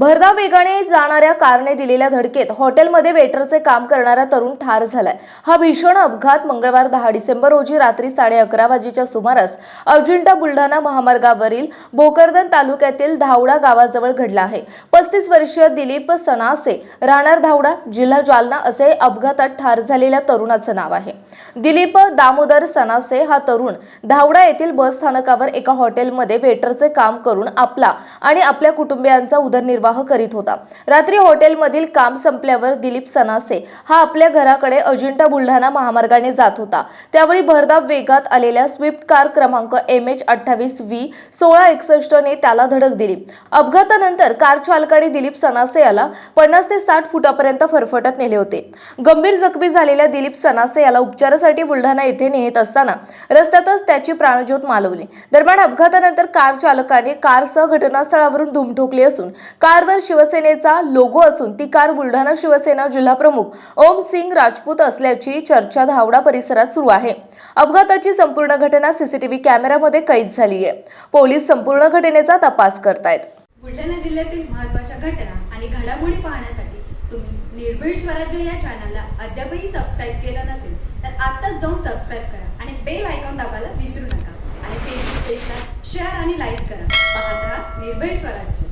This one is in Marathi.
भरधाव वेगाने जाणाऱ्या कारने दिलेल्या धडकेत हॉटेलमध्ये वेटरचे काम करणारा तरुण ठार झालाय. हा भीषण अपघात मंगळवार दहा डिसेंबर रोजी रात्री साडे अकरा वाजेच्या सुमारास अजिंठा बुलढाणा महामार्गावरील भोकरदन तालुक्यातील धावडा गावाजवळ घडला आहे. पस्तीस वर्षीय दिलीप सनासे राहणार धावडा जिल्हा जालना असे अपघातात ठार झालेल्या तरुणाचं नाव आहे. दिलीप दामोदर सनासे हा तरुण धावडा येथील बस स्थानकावर एका हॉटेलमध्ये वेटरचे काम करून आपला आणि आपल्या कुटुंबियांचा उदरनिर्वाह निर्वाह करीत होता. रात्री हॉटेलमधील काम संपल्यावर दिलीप सनासे हा आपल्या घराकडे अजिंठा बुलढाणा महामार्गाने जात होता. त्यावेळी भरधाव वेगात आलेल्या स्विफ्ट कार क्रमांक एम एच अठ्ठावीस व्ही सोळा एकसष्टने त्याला धडक दिली. अपघातानंतर कार चालकाने दिलीप सनासे याला पन्नास ते साठ फुटापर्यंत फरफटत नेले होते. गंभीर जखमी झालेल्या दिलीप सनासे याला उपचारासाठी बुलढाणा येथे नेत असताना रस्त्यातच त्याची प्राणज्योत मालवली. दरम्यान अपघातानंतर कार चालकाने कारसह घटनास्थळावरून धूम ठोकली असून कारवर शिवसेनेचा लोगो असून ती कार बुलढाणा शिवसेना जिल्हाप्रमुख ओम सिंग राजपूत असल्याची चर्चा धावडा परिसरात सुरू आहे. अपघाताची संपूर्ण घटना सीसीटीव्ही कॅमेऱ्यामध्ये कैद झाली आहे पोलीस संपूर्ण घटनेचा तपास करतायत. बुलढाणा जिल्ह्यातील महत्त्वाच्या घटना आणि घडामोडी पाहण्यासाठी तुम्ही निर्भीड स्वराज्य या चॅनलला अद्यापही सबस्क्राईब केलं नसेल तर आत्ताच जाऊन सबस्क्राईब करा आणि बेल आयकॉन दाबायला विसरू नका. आणि फेसबुक पेजला शेअर आणि लाईक करा. पाहत राहा निर्भीड स्वराज्य.